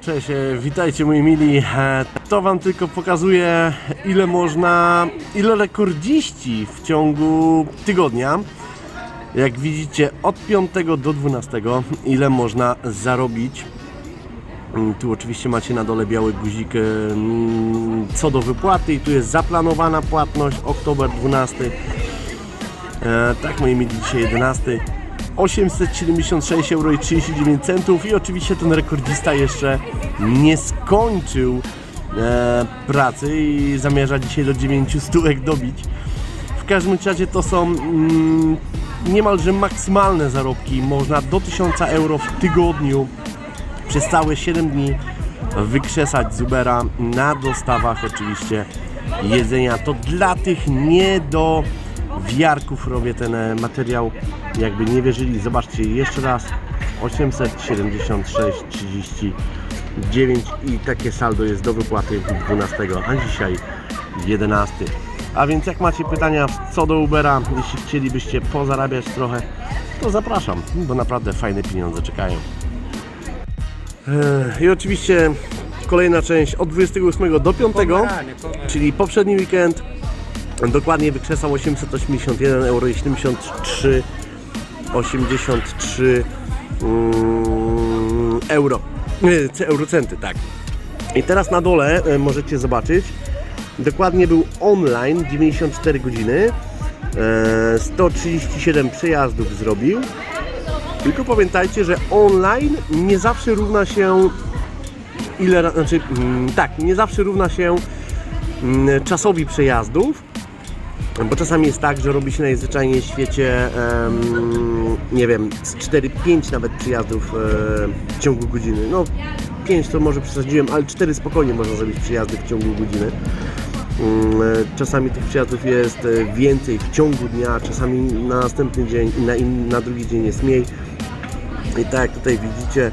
Cześć, e, witajcie moi mili. E, To wam tylko pokazuje ile można, ile rekordziści w ciągu tygodnia, jak widzicie od 5 do 12, ile można zarobić. Mm, Tu oczywiście macie na dole biały guzik mm, co do wypłaty i tu jest zaplanowana płatność, oktober 12. E, tak, moi mili, dzisiaj 11. 876 euro i 39 centów i oczywiście ten rekordzista jeszcze nie skończył e, pracy i zamierza dzisiaj do 9 stówek dobić. W każdym razie to są mm, niemalże maksymalne zarobki. Można do 1000 euro w tygodniu przez całe 7 dni wykrzesać z Ubera na dostawach oczywiście jedzenia. To dla tych nie do wiarków robię ten e, materiał. Jakby nie wierzyli, zobaczcie jeszcze raz 876 39 i takie saldo jest do wypłaty 12, a dzisiaj 11. A więc jak macie pytania co do Ubera, jeśli chcielibyście pozarabiać trochę, to zapraszam, bo naprawdę fajne pieniądze czekają. Ech, I oczywiście kolejna część od 28 do 5, czyli poprzedni weekend. Dokładnie wykrzesał 881 euro i 73 83 mm, euro. Eurocenty, tak. I teraz na dole e, możecie zobaczyć. Dokładnie był online 94 godziny. E, 137 przejazdów zrobił. Tylko pamiętajcie, że online nie zawsze równa się ile, znaczy mm, tak, nie zawsze równa się mm, czasowi przejazdów, bo czasami jest tak, że robi się najzwyczajniej w świecie, nie wiem, z 4-5 nawet przyjazdów e, w ciągu godziny. No 5 to może przesadziłem, ale 4 spokojnie można zrobić przyjazdy w ciągu godziny. Mm, e, Czasami tych przyjazdów jest e, więcej w ciągu dnia, czasami na następny dzień i na, na drugi dzień jest mniej. I tak jak tutaj widzicie,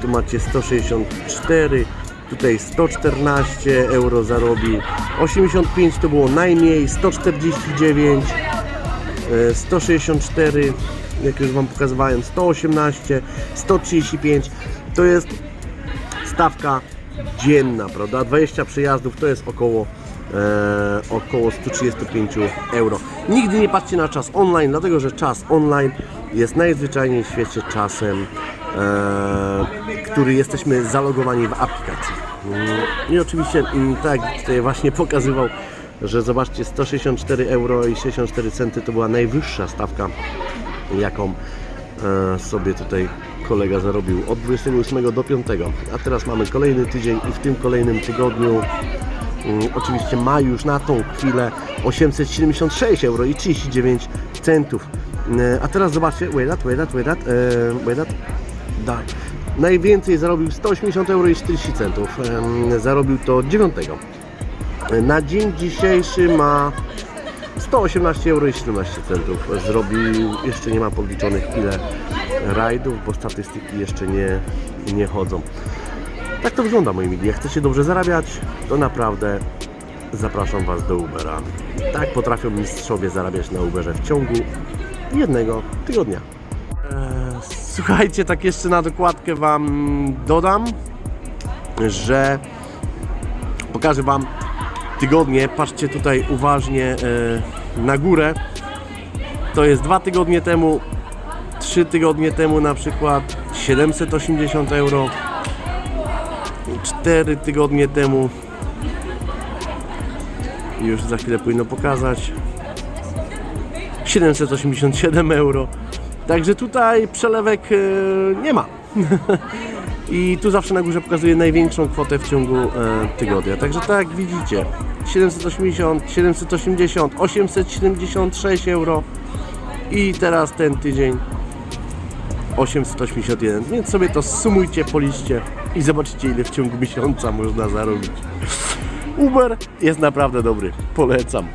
tu macie 164, tutaj 114 euro zarobił, 85 to było najmniej, 149, e, 164, jak już Wam pokazywałem, 118, 135, to jest stawka dzienna, prawda? 20 przyjazdów to jest około, e, około 135 euro. Nigdy nie patrzcie na czas online, dlatego że czas online jest najzwyczajniej w świecie czasem, e, który jesteśmy zalogowani w aplikacji. Mm, I oczywiście, mm, tak tutaj właśnie pokazywał, że zobaczcie 164 euro i 64 centy to była najwyższa stawka, jaką e, sobie tutaj kolega zarobił od 28 do 5. A teraz mamy kolejny tydzień i w tym kolejnym tygodniu mm, oczywiście ma już na tą chwilę 876 euro i 39 centów. E, A teraz zobaczcie, wait that, wait that, wait that, e, wait that, da. Najwięcej zarobił 180 euro i 40 centów. Zarobił to 9. Na dzień dzisiejszy ma 118 euro i 17 centów zrobił, jeszcze nie ma podliczonych ile rajdów, bo statystyki jeszcze nie, nie chodzą. Tak to wygląda moi mili, jak chcecie dobrze zarabiać, to naprawdę zapraszam Was do Ubera. Tak potrafią mistrzowie zarabiać na Uberze w ciągu jednego tygodnia. Eee, Słuchajcie, tak jeszcze na dokładkę Wam dodam, że pokażę Wam tygodnie. Patrzcie tutaj uważnie e, na górę. To jest dwa tygodnie temu, trzy tygodnie temu na przykład 780 euro. Cztery tygodnie temu już za chwilę powinno pokazać 787 euro. Także tutaj przelewek e, nie ma. I tu zawsze na górze pokazuje największą kwotę w ciągu e, tygodnia. Także tak jak widzicie, 780, 780, 876 euro i teraz ten tydzień 881. Więc sobie to sumujcie, policzcie i zobaczycie ile w ciągu miesiąca można zarobić. Uber jest naprawdę dobry. Polecam.